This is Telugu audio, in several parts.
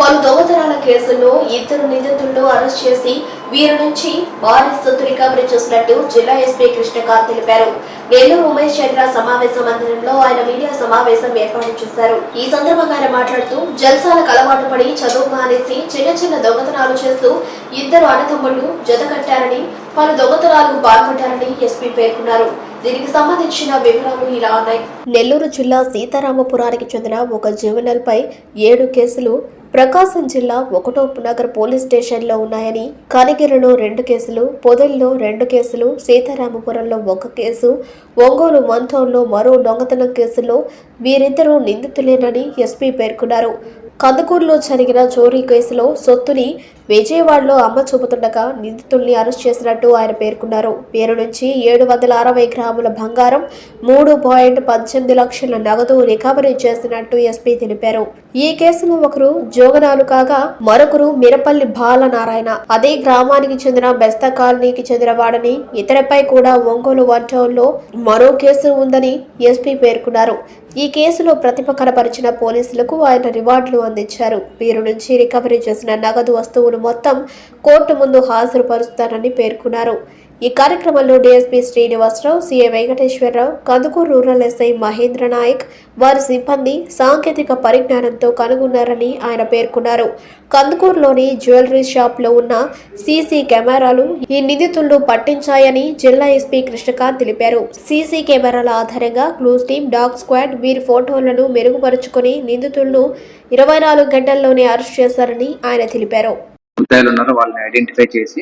పలు దొంగతనాల కేసుల్లో ఇద్దరు నిందితులను అరెస్ట్ చేసి వీరి నుంచి భారీ సొత్తు రికవరీ చేసినట్టు జిల్లా ఎస్పీ కృష్ణకాంత్ తెలిపారు. నెల్లూరు ఉమేష్ చంద్ర సమావేశ మందిరంలో ఆయన మీడియా సమావేశం ఏర్పాటు చేశారు. ఈ సందర్భంగా ఆయన మాట్లాడుతూ జల్సాలకు అలవాటు పడి చదువు మానేసి చిన్న చిన్న దొంగతనాలు చేస్తూ ఇద్దరు అన్నదమ్ముళ్ళు జతకట్టారని పలు దొంగతనాలు పాల్పడ్డారని ఎస్పీ పేర్కొన్నారు. దీనికి సంబంధించిన వివరాలు ఇలా ఉన్నాయి. నెల్లూరు జిల్లా సీతారామపురానికి చెందిన ఒక జీవనల్పై పై ఏడు కేసులు ప్రకాశం జిల్లా ఒకటో నగర్ పోలీస్ స్టేషన్లో ఉన్నాయని కనగిరిలో రెండు కేసులు పొదల్లో రెండు కేసులు సీతారామపురంలో ఒక కేసు ఒంగోలు వన్ టౌన్లో మరో దొంగతనం కేసులో వీరిద్దరూ నిందితులేనని ఎస్పీ పేర్కొన్నారు. కందుకూరులో జరిగిన చోరీ కేసులో సొత్తుని విజయవాడలో అమ్మ చూపుతుండగా నిందితుల్ని అరెస్ట్ చేసినట్టు ఆయన పేర్కొన్నారు. పేరు నుంచి ఏడు వందల అరవై గ్రాముల బంగారం మూడు పాయింట్ పద్దెనిమిది లక్షల నగదు రికవరీ చేసినట్టు ఎస్పీ తెలిపారు. ఈ కేసులో ఒకరు జోగనాలు కాగా మరొకరు మిరపల్లి బాలనారాయణ. అదే గ్రామానికి చెందిన బెస్త కాలనీకి చెందిన వాడని ఇతరపై కూడా ఒంగోలు వన్ టౌన్లో మరో కేసు ఉందని ఎస్పీ పేర్కొన్నారు. ఈ కేసులో ప్రతిభ కనపరిచిన పోలీసులకు ఆయన రివార్డులు అందించారు. వీరి నుంచి రికవరీ చేసిన నగదు వస్తువులు మొత్తం కోర్టు ముందు హాజరుపరుస్తారని పేర్కొన్నారు. ఈ కార్యక్రమంలో DSP Srinivasa Rao CA Venkateswara Rao Kandukur rural SI Mahendra Nayak వారి సిబ్బంది సాంకేతిక పరిజ్ఞానంతో కనుగొన్నారని ఆయన పేర్కొన్నారు. కందుకూరులోని జ్యువెలరీ షాప్లో ఉన్న సీసీ కెమెరాలు ఈ నిందితులను పట్టించాయని జిల్లా ఎస్పీ కృష్ణకాంత్ తెలిపారు. సీసీ కెమెరాల ఆధారంగా క్లూస్ టీమ్ డాగ్ స్క్వాడ్ వీరి ఫోటోలను మెరుగుపరుచుకుని నిందితులను ఇరవై నాలుగు గంటల్లోనే అరెస్ట్ చేశారని ఆయన తెలిపారు. వాళ్ళని ఐడెంటిఫై చేసి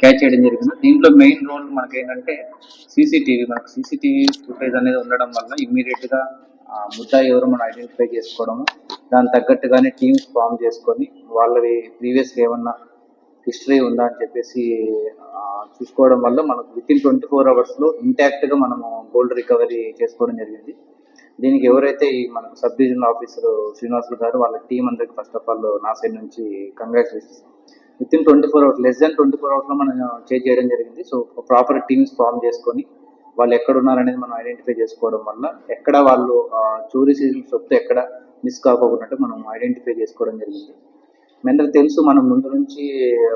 క్యాచ్ చేయడం జరిగింది. దీంట్లో మెయిన్ రోల్ మనకి ఏంటంటే సీసీటీవీ మనకు సీసీటీవీ ఫుటేజ్ అనేది ఉండడం వల్ల ఇమ్మీడియట్గా ఆ ముద్దాయి ఎవరు మనం ఐడెంటిఫై చేసుకోవడము దాని తగ్గట్టుగానే టీమ్స్ ఫామ్ చేసుకొని వాళ్ళవి ప్రీవియస్ ఏమన్నా హిస్టరీ ఉందా అని చెప్పేసి చూసుకోవడం వల్ల మనకు విత్ ఇన్ ట్వంటీ ఫోర్ అవర్స్లో ఇంటాక్ట్గా మనము గోల్డ్ రికవరీ చేసుకోవడం జరిగింది. దీనికి ఎవరైతే ఈ మనకు సబ్ డివిజనల్ ఆఫీసర్ శ్రీనివాసులు గారు వాళ్ళ టీం అందరికి ఫస్ట్ ఆఫ్ ఆల్ నా సైడ్ నుంచి congratulations within twenty four hours less than twenty four అవర్స్లో మనం చేంజ్ చేయడం జరిగింది. సో ప్రాపర్ టీమ్స్ ఫామ్ చేసుకొని వాళ్ళు ఎక్కడ ఉన్నారనేది మనం ఐడెంటిఫై చేసుకోవడం వల్ల ఎక్కడ వాళ్ళు చోరీ సీజన్ సొత్తు ఎక్కడ మిస్ కాకోకున్నట్టు మనం ఐడెంటిఫై చేసుకోవడం జరిగింది. మీ అందరికి తెలుసు మనం ముందు నుంచి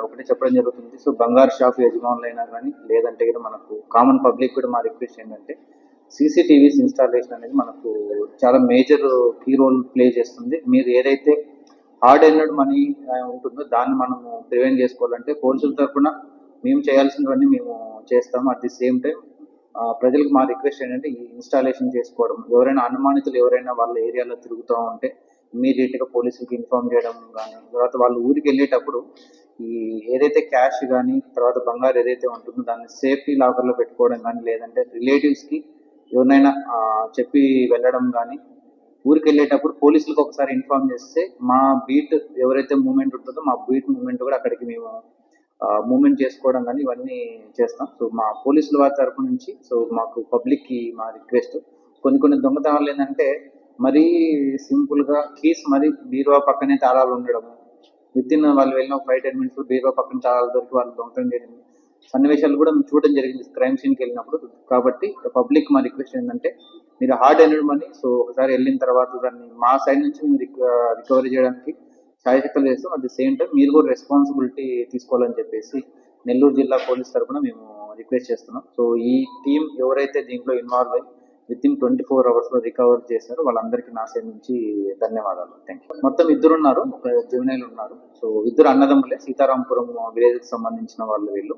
ఒకటే చెప్పడం జరుగుతుంది. సో బంగారు షాప్ యజమానులైనా కానీ లేదంటే కూడా మనకు కామన్ పబ్లిక్ కూడా మా రిక్వెస్ట్ ఏంటంటే సీసీటీవీస్ ఇన్స్టాలేషన్ అనేది మనకు చాలా మేజర్ కీ రోల్ ప్లే చేస్తుంది. మీరు ఏదైతే హార్డ్ ఎర్నడ్ మనీ ఉంటుందో దాన్ని మనము ప్రివెంట్ చేసుకోవాలంటే పోలీసుల తరఫున మేము చేయాల్సినవన్నీ మేము చేస్తాము. అట్ ది సేమ్ టైం ప్రజలకు మా రిక్వెస్ట్ ఏంటంటే ఈ ఇన్స్టాలేషన్ చేసుకోవడం. ఎవరైనా అనుమానితులు ఎవరైనా వాళ్ళ ఏరియాలో తిరుగుతూ ఉంటే ఇమీడియట్గా పోలీసులకు పోలీసులకి ఇన్ఫార్మ్ చేయడం కానీ తర్వాత వాళ్ళు ఊరికి వెళ్ళేటప్పుడు ఈ ఏదైతే క్యాష్ కానీ తర్వాత బంగారు ఏదైతే ఉంటుందో దాన్ని సేఫ్టీ లాకర్లో పెట్టుకోవడం కానీ లేదంటే రిలేటివ్స్కి ఎవరినైనా చెప్పి వెళ్ళడం కానీ ఊరికి వెళ్ళేటప్పుడు పోలీసులకు ఒకసారి ఇన్ఫార్మ్ చేస్తే మా బీట్ ఎవరైతే మూమెంట్ ఉంటుందో మా బీట్ మూమెంట్ కూడా అక్కడికి మేము మూమెంట్ చేసుకోవడం కానీ ఇవన్నీ చేస్తాం. సో మా పోలీసుల వారి తరపు నుంచి సో మాకు పబ్లిక్కి మా రిక్వెస్ట్. కొన్ని కొన్ని దొంగతనాలు ఏంటంటే మరీ సింపుల్గా కీస్ మరీ బీరువా పక్కనే తాళాలు ఉండడము. విత్ ఇన్ వాళ్ళు వెళ్ళిన ఫైవ్ టెన్ మినిట్స్ బీరువా పక్కన తాళాలు దొరికి వాళ్ళు దొంగతనం చేయడం సన్నివేశాలు కూడా మేము చూడడం జరిగింది. క్రైమ్ సీన్కి వెళ్ళినప్పుడు. కాబట్టి పబ్లిక్ మా రిక్వెస్ట్ ఏంటంటే మీరు హార్డ్ అయినడు మనీ సో ఒకసారి వెళ్ళిన తర్వాత దాన్ని మా సైడ్ నుంచి మేము రికవరీ చేయడానికి సాయశక్తులు చేస్తాం. అట్ ది సేమ్ టైం మీరు కూడా రెస్పాన్సిబిలిటీ తీసుకోవాలని చెప్పేసి నెల్లూరు జిల్లా పోలీస్ తరఫున మేము రిక్వెస్ట్ చేస్తున్నాం. సో ఈ టీం ఎవరైతే దీంట్లో ఇన్వాల్వ్ అయ్యి విత్ ఇన్ ట్వంటీ ఫోర్ అవర్స్లో రికవర్ చేశారు వాళ్ళందరికీ నా సైడ్ నుంచి ధన్యవాదాలు. Thank you. మొత్తం ఇద్దరు ఉన్నారు. ఒక జువెనైల్ ఉన్నారు. సో ఇద్దరు అన్నదమ్ములే. సీతారాంపురం విలేజ్కి సంబంధించిన వాళ్ళు వీళ్ళు.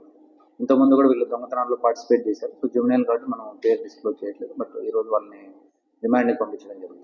ఇంతకుముందు కూడా వీళ్ళు దొంగతనాల్లో పార్టిసిపేట్ చేశారు. సో జువెనైల్ కాబట్టి మనం పేరు డిస్క్లోజ్ చేయట్లేదు. బట్ ఈ రోజు వాళ్ళని రిమాండ్కి పంపించడం జరుగుతుంది.